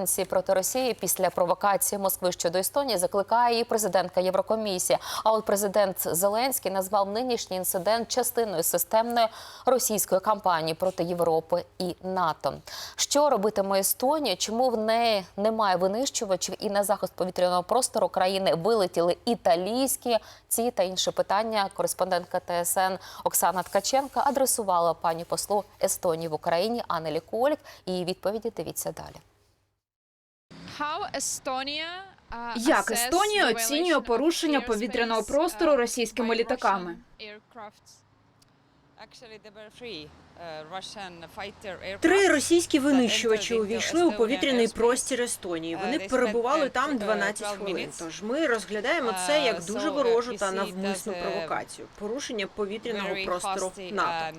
Санкції проти Росії після провокації Москви щодо Естонії закликає і президентка Єврокомісії. А от президент Зеленський назвав нинішній інцидент частиною системної російської кампанії проти Європи і НАТО. Що робитиме Естонія? Чому в неї немає винищувачів і на захист повітряного простору країни вилетіли італійські ці та інші питання? Кореспондентка ТСН Оксана Ткаченка адресувала пані послу Естонії в Україні Анелі Колік. І відповіді дивіться далі. Як Естонія оцінює порушення повітряного простору російськими літаками? Три російські винищувачі увійшли у повітряний простір Естонії. Вони перебували там 12 хвилин. Тож ми розглядаємо це як дуже ворожу та навмисну провокацію, порушення повітряного простору НАТО.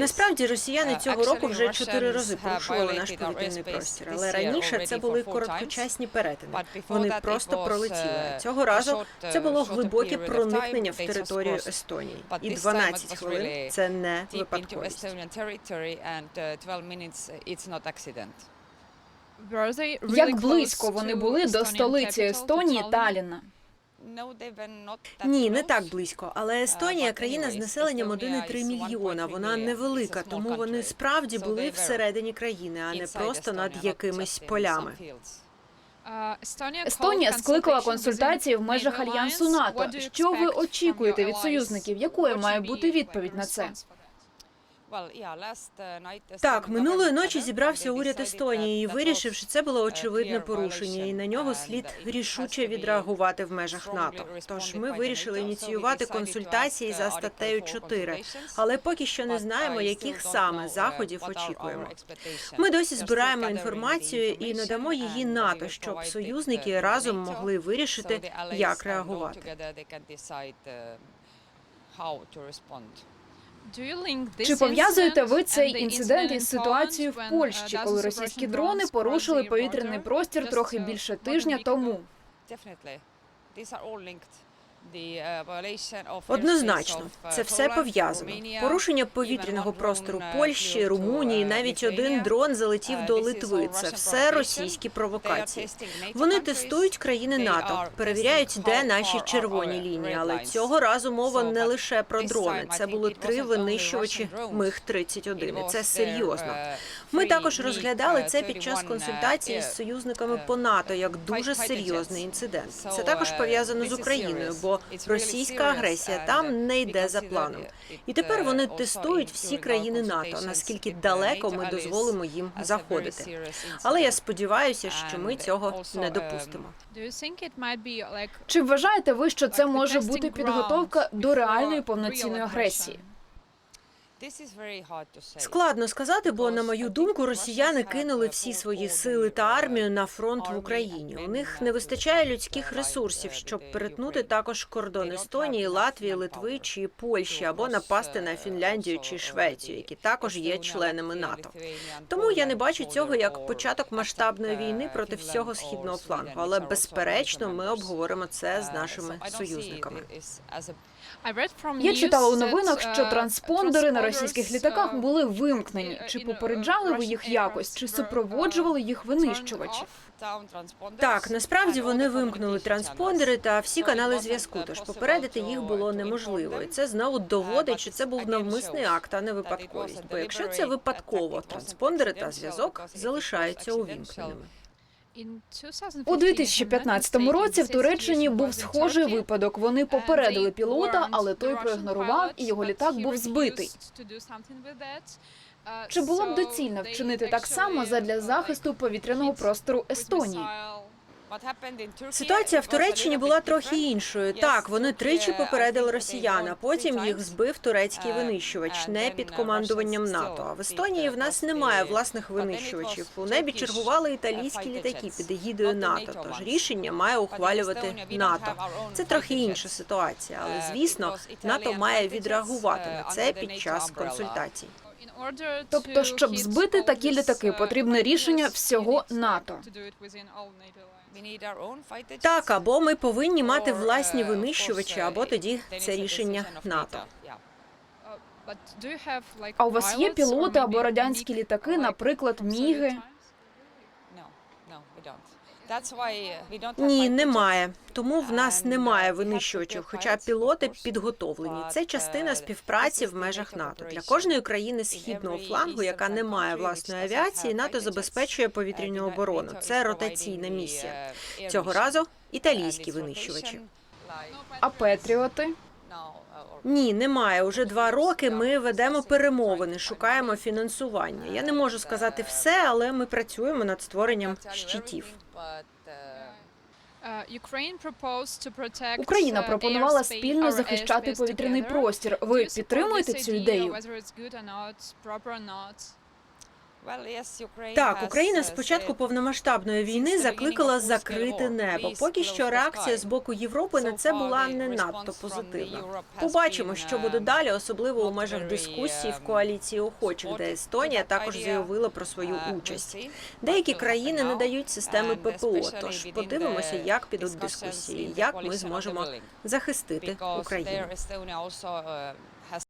Насправді росіяни цього року вже чотири рази порушували наш повітряний простір, але раніше це були короткочасні перетини. Вони просто пролетіли. Цього разу це було глибоке проникнення в територію Естонії. І 12 хвилин це не випадковість. Як близько вони були до столиці Естонії Талліна? Ні, не так близько. Але Естонія країна з населенням 1,3 мільйона. Вона невелика, тому вони справді були всередині країни, а не просто над якимись полями. Естонія скликала консультації в межах альянсу НАТО. Що ви очікуєте від союзників? Якою має бути відповідь на це? Так, минулої ночі зібрався уряд Естонії і вирішив, що це було очевидне порушення, і на нього слід рішуче відреагувати в межах НАТО. Тож ми вирішили ініціювати консультації за статтею 4, але поки що не знаємо, яких саме заходів очікуємо. Ми досі збираємо інформацію і надамо її НАТО, щоб союзники разом могли вирішити, як реагувати. Чи пов'язуєте ви цей інцидент із ситуацією в Польщі, коли російські дрони порушили повітряний простір трохи більше тижня тому? Однозначно, це все пов'язано. Порушення повітряного простору Польщі, Румунії, навіть один дрон залетів до Литви. Це все російські провокації. Вони тестують країни НАТО, перевіряють, де наші червоні лінії. Але цього разу мова не лише про дрони. Це були три винищувачі миг 31 Це серйозно. Ми також розглядали це під час консультації з союзниками по НАТО як дуже серйозний інцидент. Це також пов'язано з Україною, бо російська агресія там не йде за планом. І тепер вони тестують всі країни НАТО, наскільки далеко ми дозволимо їм заходити. Але я сподіваюся, що ми цього не допустимо. Чи вважаєте ви, що це може бути підготовка до реальної повноцінної агресії? Складно сказати, бо на мою думку, росіяни кинули всі свої сили та армію на фронт в Україні. У них не вистачає людських ресурсів, щоб перетнути також кордон Естонії, Латвії, Литви чи Польщі або напасти на Фінляндію чи Швецію, які також є членами НАТО. Тому я не бачу цього як початок масштабної війни проти всього східного флангу. Але безперечно, ми обговоримо це з нашими союзниками. Я читала у новинах, що транспондери на російських літаках були вимкнені. Чи попереджали ви їх якось, чи супроводжували їх винищувачі? Так, насправді вони вимкнули транспондери та всі канали зв'язку, тож попередити їх було неможливо. І це знову доводить, що це був навмисний акт, а не випадковість. Бо якщо це випадково, транспондери та зв'язок залишаються увімкненими. У 2015 році в Туреччині був схожий випадок. Вони попередили пілота, але той проігнорував, і його літак був збитий. Чи було б доцільно вчинити так само задля захисту повітряного простору Естонії? Ситуація в Туреччині була трохи іншою. Так, вони тричі попередили росіян, а потім їх збив турецький винищувач, не під командуванням НАТО. А в Естонії в нас немає власних винищувачів. У небі чергували італійські літаки під егідою НАТО. Тож рішення має ухвалювати НАТО. Це трохи інша ситуація, але звісно, НАТО має відреагувати на це під час консультацій. Тобто, щоб збити такі літаки, потрібне рішення всього НАТО. Так, або ми повинні мати власні винищувачі, або тоді це рішення НАТО. А у вас є пілоти або радянські літаки, наприклад, міги? Ні, немає. Тому в нас немає винищувачів, хоча пілоти підготовлені. Це частина співпраці в межах НАТО. Для кожної країни східного флангу, яка не має власної авіації, НАТО забезпечує повітряну оборону. Це ротаційна місія. Цього разу італійські винищувачі. А Петріоти? Ні, немає. Уже два роки ми ведемо перемовини, шукаємо фінансування. Я не можу сказати все, але ми працюємо над створенням щитів. Україна пропонувала спільно захищати повітряний простір. Ви підтримуєте цю ідею? Так, Україна з початку повномасштабної війни закликала закрити небо. Поки що реакція з боку Європи на це була не надто позитивна. Побачимо, що буде далі, особливо у межах дискусій в коаліції охочих, де Естонія також заявила про свою участь. Деякі країни не дають системи ППО. Тож подивимося, як підуть дискусії, як ми зможемо захистити Україну. Україну.